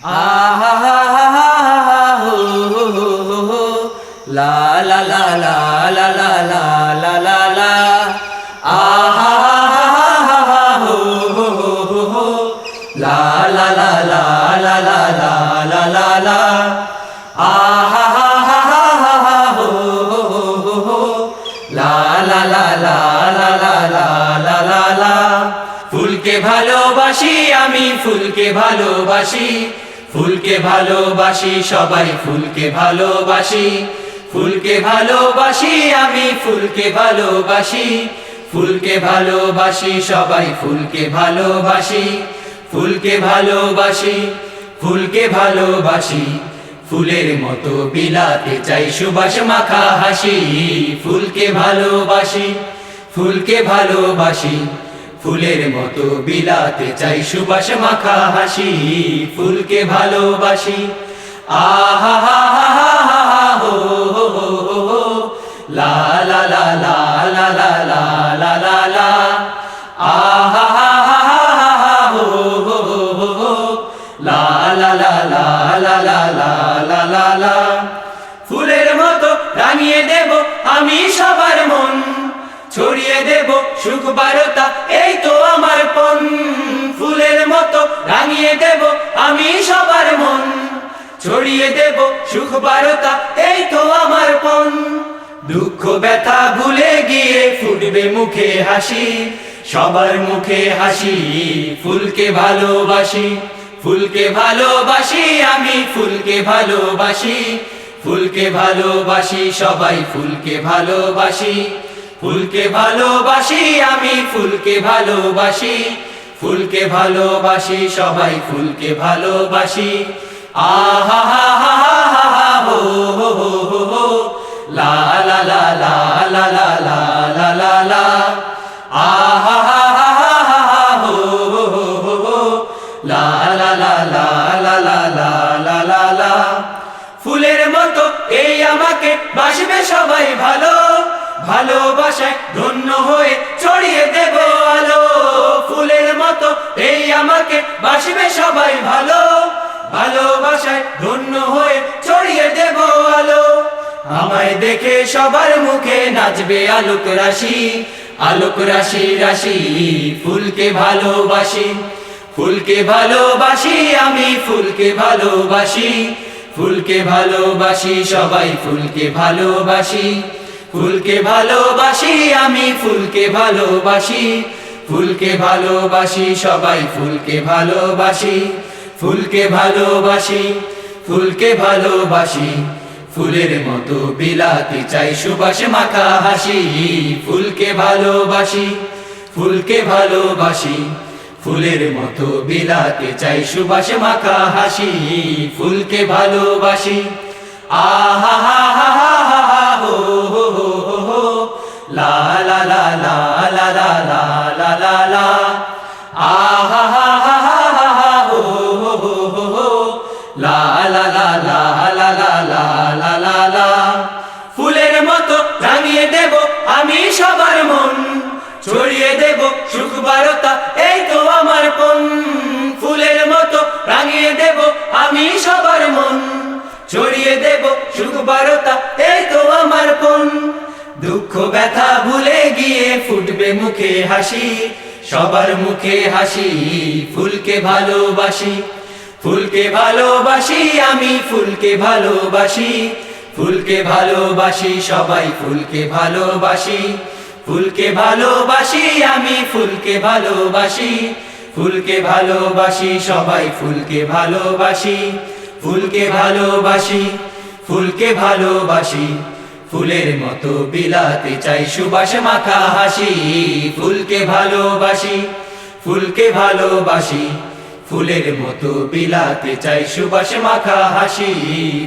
লা লা লা লা লা লা লা লা লা লা আহা লা লা লা লা লা লা লা লা লা লা আহা লা লা লা লা লা লা লা লা লা লা ফুলকে ভালোবাসি, আমি ফুলকে ভালোবাসি। ফুলকে ভালোবাসি, সবাই ফুলকে ভালোবাসি। ফুলকে ভালোবাসি, আমি ফুলকে ভালোবাসি। ফুলকে ভালোবাসি, সবাই ফুলকে ভালোবাসি। ফুলকে ভালোবাসি ফুলকে ভালোবাসি। ফুলের মতো বিলাতে চাই, সুবাস মাখা হাসি। ফুলকে ভালোবাসি ফুলকে ভালোবাসি। ফুলের মতো বিলাতে চাই সুবাস মাখা হাসি ফুলকে ভালোবাসি আহা হা লা লা লা লা লা লা লা লা লা লা আহা হা লা লা লা দেব সুখ বারতা, এই তো আমার পন ফুলের মতো রাঙিয়ে দেব আমি সবার মন। ছড়িয়ে দেব সুখ বারতা, এই তো আমার পন দুঃখ ব্যথা ভুলে গিয়ে ফুটবে মুখে হাসি, সবার মুখে হাসি, ফুলকে ভালোবাসি ফুলকে ভালোবাসি আমি, ফুলকে ভালোবাসি ফুলকে ভালোবাসি সবাই, ফুলকে ভালোবাসি। ফুলকে ভালোবাসি আমি ফুলকে ভালোবাসি ফুলকে ভালোবাসি সবাই ফুলকে ভালোবাসি আহা হা হা হা হা হা হো লা লা লা লা লা লা লা লা আহা হা হা হা হা হা লা লা লা লা লা লা লা ফুলের মতো এই আমাকে বাসবে সবাই ভালো ভালো, ভালোবাসায় ধন্য হয়ে ছড়িয়ে দেব আলো। আমায় দেখে সবার মুখে নাচবে আলোক রাশি আলোক রাশি রাশি, ফুলকে ভালোবাসি। ফুলকে ভালোবাসি, আমি ফুলকে ভালোবাসি। ফুলকে ভালোবাসি, সবাই ফুলকে ভালোবাসি। ফুলকে ভালোবাসি, আমি ফুলকে ভালোবাসি। ফুলকে ভালোবাসি, সবাই ফুলকে ভালোবাসি। ফুলকে ভালোবাসি ফুলকে ভালোবাসি, ফুলের মতো বিলাতে চাই সুবাসে মাখা হাসি। ফুলকে ভালোবাসি ফুলকে ভালোবাসি, ফুলের মতো বিলাতে চাই সুবাসে মাখা হাসি। ফুলকে ভালোবাসি, আহা ছড়িয়ে দেব সুখ বারতা, এই তো আমার পন দুঃখ ব্যথা ভুলে গিয়ে ফুটবে মুখে হাসি, সবার মুখে হাসি, ফুলকে ভালোবাসি। ফুলকে ভালোবাসি আমি, ফুলকে ভালোবাসি। ফুলকে ভালোবাসি সবাই, ফুলকে ভালোবাসি। ফুলকে ভালোবাসি আমি, ফুলকে ভালোবাসি। ফুলকে ভালোবাসি সবাই, ফুলকে ভালোবাসি। ফুলকে ভালোবাসি ফুলকে ভালোবাসি, ফুলের মতো বিলাতে চাই সুবাস মাখা হাসি। ফুলকে ভালোবাসি ফুলকে ভালোবাসি, ফুলের মতো বিলাতে চাই সুবাস মাখা হাসি।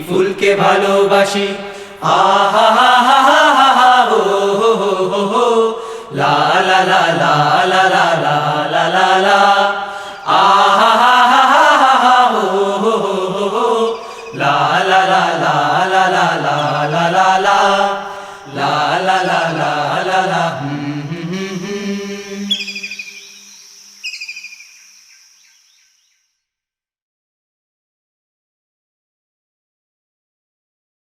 ফুলকে ভালোবাসি, আহা